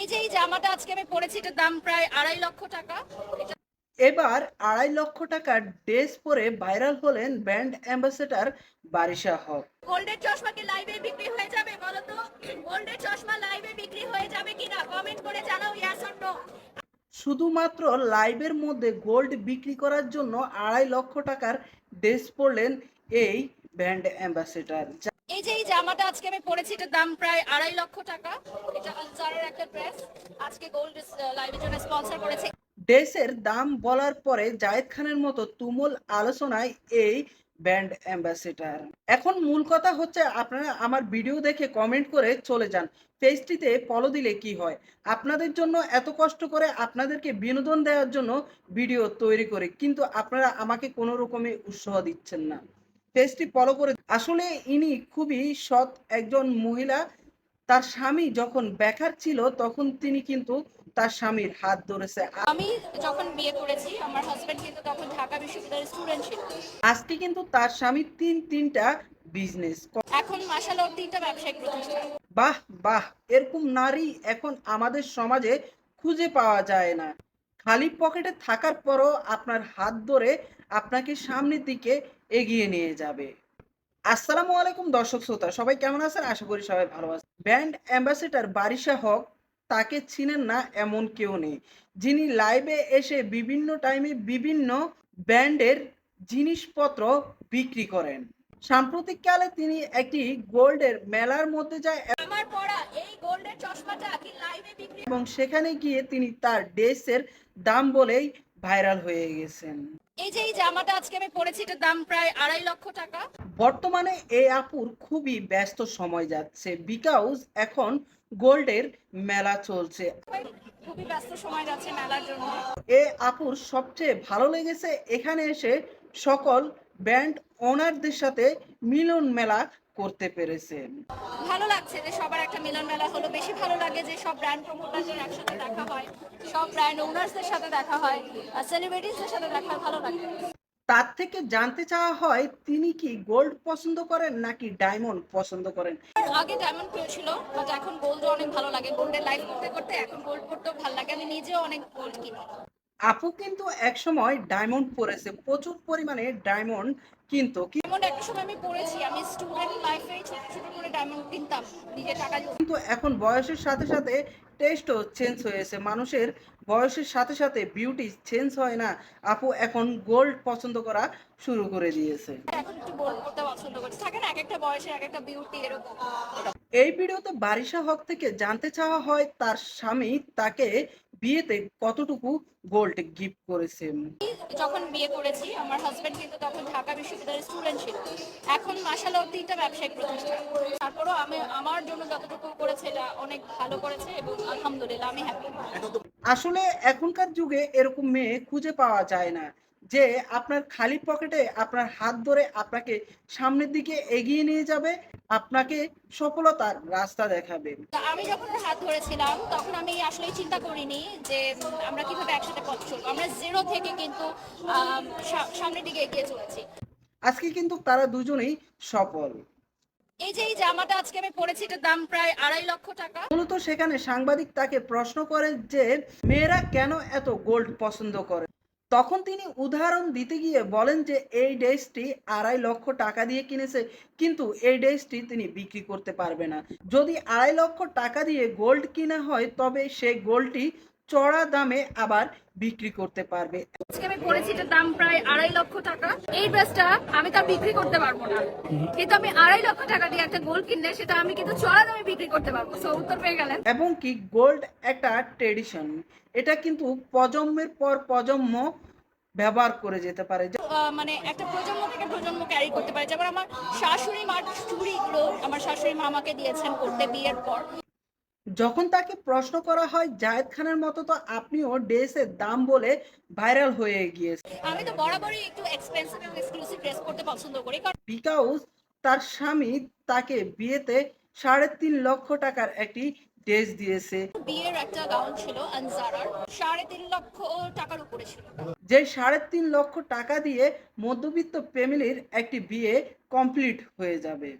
এই যে এই জামাটা আজকে আমি পরেছি এটার দাম প্রায় আড়াই লক্ষ টাকা। এবার আড়াই লক্ষ টাকার ড্রেস পরে ভাইরাল হলেন ব্র্যান্ড অ্যাম্বাসেডর বারিশা হক। গোল্ডের চশমা কি লাইভে বিক্রি হয়ে যাবে বলো তো? গোল্ডের চশমা লাইভে বিক্রি হয়ে যাবে কিনা? কমেন্ট করে জানাও ইয়াস অর নো শুধুমাত্র লাইভের মধ্যে গোল্ড বিক্রি করার জন্য আড়াই লক্ষ টাকার ড্রেস পরলেন এই ব্যান্ড অ্যাম্বাসেডর। এই যে এই জামাটা আজকে আমি পরেছি, এটার দাম প্রায় আড়াই লক্ষ টাকা। এটা আনসারের একটা ড্রেস। আজকে গোল্ড লাইভের জন্য স্পন্সর করেছে। ড্রেসের দাম বলার পরে জায়েদ খানের মতো তুমুল আলোচনায় এই ব্র্যান্ড অ্যাম্বাসেডর। এখন মূল কথা হচ্ছে আপনারা আমার ভিডিও দেখে কমেন্ট করে চলে যান। পেজটিতে ফলো দিলে কি হয়? আপনাদের জন্য এত কষ্ট করে আপনাদেরকে বিনোদন দেওয়ার জন্য ভিডিও তৈরি করে, কিন্তু আপনারা আমাকে কোনো রকমে উৎসাহ দিচ্ছেন না। পেজটি ফলো করে আসলে ইনি খুবই সৎ একজন মহিলা। তার স্বামী যখন বেকার ছিল তখন তিনি কিন্তু তার স্বামীর হাত ধরেছে। আমি যখন বিয়ে করেছি আমার হাজবেন্ড কিন্তু তখন ঢাকা বিশ্ববিদ্যালয়ের স্টুডেন্ট ছিল। আজকে কিন্তু তার স্বামী তিন তিনটা বিজনেস এখন ওর তিনটা ব্যবসায়িক প্রতিষ্ঠান। বাহ বাহ এরকম নারী এখন আমাদের সমাজে খুঁজে পাওয়া যায় না। খালি পকেটে থাকার পরও আপনার হাত ধরে আপনাকে সামনের দিকে এগিয়ে নিয়ে যাবে। আসসালামু আলাইকুম দর্শক শ্রোতা সবাই কেমন আছেন? আশা করি সবাই ভালো আছেন। ব্র্যান্ড অ্যাম্বাসেডর বারিশা হক তাকে চিনেন না এমন কেউ নেই। যিনি লাইভে এসে বিভিন্ন টাইমে বিভিন্ন ব্যান্ডের জিনিসপত্র বিক্রি করেন। সাম্প্রতিককালে তিনি একটি গোল্ডের মেলার মধ্যে যায় আমার পরা এই গোল্ডের চশমাটা কি লাইভে বিক্রি এবং সেখানে গিয়ে তিনি তার ড্রেসের দাম বলেই ভাইরাল হয়ে গেছেন। এই যে এই জামাটা আজকে আমি পরেছি এটার দাম প্রায় আড়াই লক্ষ টাকা। বর্তমানে এই আপুর খুবই ব্যস্ত সময় যাচ্ছে। বিকজ এখন গোল্ডের মেলা চলছে। খুবই ব্যস্ত সময় যাচ্ছে মেলার জন্য। এ আপুর সবচেয়ে ভালো লেগেছে এখানে এসে সকল ব্যান্ড ওনারদের সাথে মিলন মেলা করতে পেরেছে ভালো লাগছে যে সবার একটা মিলন মেলা হলো। বেশি ভালো লাগে যে সব ব্র্যান্ড প্রমোটারদের একসাথে দেখা হয় সব ব্র্যান্ড ওনার্সদের সাথে দেখা হয় সেলিব্রিটিসদের সাথে দেখা হয় ভালো লাগে। তার থেকে জানতে চাওয়া হয় তিনি কি গোল্ড পছন্দ করেন নাকি ডায়মন্ড পছন্দ করেন? আগে ডায়মন্ড প্রিয় ছিল বাট এখন গোল্ড অনেক ভালো লাগে। গোল্ডের লাইফ করতে করতে এখন গোল্ড করতেও ভালো লাগে। আমি নিজেও অনেক গোল্ড কিনি। আপু কিন্তু একসময় ডায়মন্ড পরেছে। প্রচুর পরিমাণে ডায়মন্ড কিন্তু একটা সময় আমি পড়েছি আমি স্টুডেন্ট লাইফে ছোট ছোট করে ডায়মন্ড কিনতাম নিজের টাকা কিন্তু এখন বয়সের সাথে সাথে টেস্টও চেঞ্জ হয়েছে মানুষের বয়সের সাথে সাথে বিউটি চেঞ্জ হয় না। আপু এখন গোল্ড পছন্দ করা শুরু করে দিয়েছে। এখন একটু গোল্ড করতে পছন্দ করছি। থাকে না এক একটা বয়সের এক একটা বিউটি এরকম এই ভিডিওতে বারিশা হক থেকে জানতে চাওয়া হয় তার স্বামী তাকে বিয়েতে কতটুকু গোল্ড গিফট করেছে। যখন বিয়ে করেছি আমার হাজবেন্ড কিন্তু তখন ঢাকা বিশ্ববিদ্যালয়ের স্টুডেন্ট ছিল। এখন মাসাল ওর তিনটা ব্যবসায়িক প্রতিষ্ঠান। তারপরও আমি আমার জন্য যতটুকু করেছে এটা অনেক ভালো করেছে এবং আলহামদুলিল্লাহ আমি হ্যাপি আসলে এখনকার যুগে এরকম মেয়ে খুঁজে পাওয়া যায় না যে আপনার খালি পকেটে আপনার হাত ধরে আপনাকে সামনের দিকে এগিয়ে নিয়ে যাবে আপনাকে সফলতার রাস্তা দেখাবে। আমি যখন হাত ধরেছিলাম তখন আমি আসলে চিন্তা করিনি যে আমরা কীভাবে একসাথে পথ চলবো। আমরা জিরো থেকে কিন্তু সামনের দিকে এগিয়ে চলেছি। আজকে কিন্তু তারা দুজনেই সফল। এই যে এই জামাটা আজকে আমি পরেছি এটার দাম প্রায় আড়াই লক্ষ টাকা। মূলত সেখানে সাংবাদিক তাকে প্রশ্ন করে যে মেয়েরা কেন এত গোল্ড পছন্দ করে? তখন তিনি উদাহরণ দিতে গিয়ে বলেন যে এই ড্রেসটি আড়াই লক্ষ টাকা দিয়ে কিনেছে কিন্তু এই ড্রেসটি তিনি বিক্রি করতে পারবে না। যদি আড়াই লক্ষ টাকা দিয়ে গোল্ড কিনা হয় তবে সেই গোল্ডটি চড়া দামে আবার বিক্রি করতে পারবে। আজকে আমি পরেছি এটার দাম প্রায় আড়াই লক্ষ টাকা। এই ড্রেসটা আমি তার বিক্রি করতে পারব না। কিন্তু আমি আড়াই লক্ষ টাকা দিয়ে একটা গোল্ড কিনলে সেটা আমি কিন্তু চড়া দামে বিক্রি করতে পারব। সো উত্তর পেয়ে গেলেন। এবং কি গোল্ড একটা ট্রেডিশন এটা কিন্তু প্রজন্মের পর প্রজন্ম ব্যবহার করে যেতে পারে। মানে একটা প্রজন্ম থেকে প্রজন্ম ক্যারি করতে পারে। যেমন আমার শাশুড়ি মার চুড়িগুলো আমার শাশুড়ি মা আমাকে দিয়েছেন করতে বিয়ের পর। যখন তাকে প্রশ্ন করা হয় জায়েদ খানের মতো তো আপনিও ড্রেসের দাম বলে ভাইরাল হয়ে গিয়েছে। আমি তো বরাবরই একটু এক্সপেন্সিভ এবং এক্সক্লুসিভ ড্রেস পরতে পছন্দ করি কারণ বিকাউজ তার স্বামী তাকে বিয়েতে সাড়ে তিন লক্ষ টাকার একটি ড্রেস দিয়েছে। বিয়ের একটা গাউন ছিল আনজারার সাড়ে তিন লক্ষ টাকার উপরে ছিল। যে সাড়ে তিন লক্ষ টাকা দিয়ে মধ্যবিত্ত ফ্যামিলির একটি বিয়ে কমপ্লিট হয়ে যাবে।